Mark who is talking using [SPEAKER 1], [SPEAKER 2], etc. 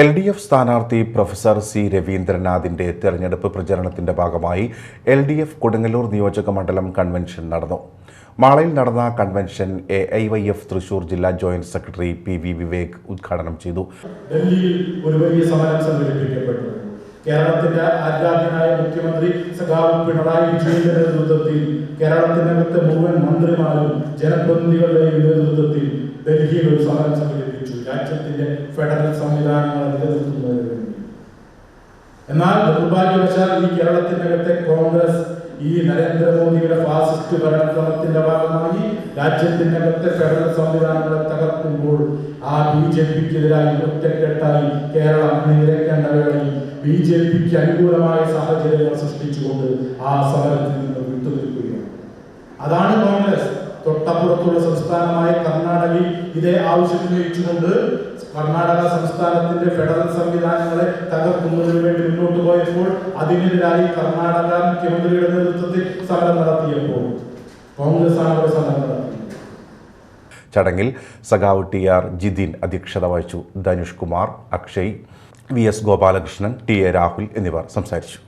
[SPEAKER 1] L D F സ്ഥാനാർത്ഥി professor C രവീന്ദ്രനാഥിന്റെ തെരഞ്ഞെടുപ്പ് പ്രചരണത്തിന്റെ ഭാഗമായി എൽ ഡി എഫ് കൊടുങ്ങല്ലൂർ നിയോജക മണ്ഡലം കൺവെൻഷൻ നടന്നു. മാളയിൽ നടന്ന convention A I Y F Thrissur ജില്ലാ joint secretary P V Vivek ഉദ്ഘാടനം ചെയ്തു.
[SPEAKER 2] ഡൽഹിയിൽ ഒരു വലിയ സമരം സംഘടിപ്പിക്കപ്പെട്ടു. കേരളത്തിന്റെ ആരാധ്യനായ മുഖ്യമന്ത്രി സഖാവ് പിണറായി വിജയന്റെ നേതൃത്വത്തിൽ കേരളത്തിനകത്തെ മുഴുവൻ മന്ത്രിമാരും ജനപ്രതിനിധികളുടെയും നേതൃത്വത്തിൽ ഡൽഹിയിൽ ഒരു സമരം സംഘടിപ്പിച്ചു. രാജ്യത്തിന്റെ ഫെഡറൽ സംവിധാനങ്ങൾ നിലനിർത്തുന്നതിന് വേണ്ടി. എന്നാൽ നിർഭാഗ്യവശാൽ ഈ കേരളത്തിനകത്തെ കോൺഗ്രസ് ഈ നരേന്ദ്രമോദിയുടെ ഫാസിസ്റ്റ് ഭരണക്രമത്തിന്റെ ഭാഗമായി രാജ്യത്തിനകത്തെ ഫെഡറൽ സംവിധാനങ്ങളെ തകർക്കുമ്പോൾ ആ ബി ജെ പിക്കെതിരായി ഒറ്റക്കെട്ടായി കേരളം അണിനിരക്കേണ്ട വേളയിൽ ബി ജെ പിക്ക് അനുകൂലമായ സാഹചര്യങ്ങൾ സൃഷ്ടിച്ചുകൊണ്ട് ആ സമരത്തിൽ നിന്ന് വിട്ടുനിൽക്കുകയാണ്. അതാണ് തൊട്ടപ്പുറത്തുള്ള സംസ്ഥാനമായ കർണാടകയിൽ ഇതേ ആവശ്യത്തിന് വെച്ചുകൊണ്ട് കർണാടക സംസ്ഥാനത്തിന്റെ ഫെഡറൽ സംവിധാനങ്ങളെ തകർക്കുന്നതിന് വേണ്ടി മുന്നോട്ട് പോയപ്പോൾ അതിനെതിരായി കർണാടക മുഖ്യമന്ത്രിയുടെ നേതൃത്വത്തിൽ സമരം നടത്തിയപ്പോൾ കോൺഗ്രസ് ആണ് അവിടെ സമരം നടത്തിയത്.
[SPEAKER 1] ചടങ്ങിൽ സഖാവ് ടി ആർ ജിതിൻ അധ്യക്ഷത വഹിച്ചു. Dhanush Kumar Akshay V S Gopalakrishnan T A Rahul എന്നിവർ സംസാരിച്ചു.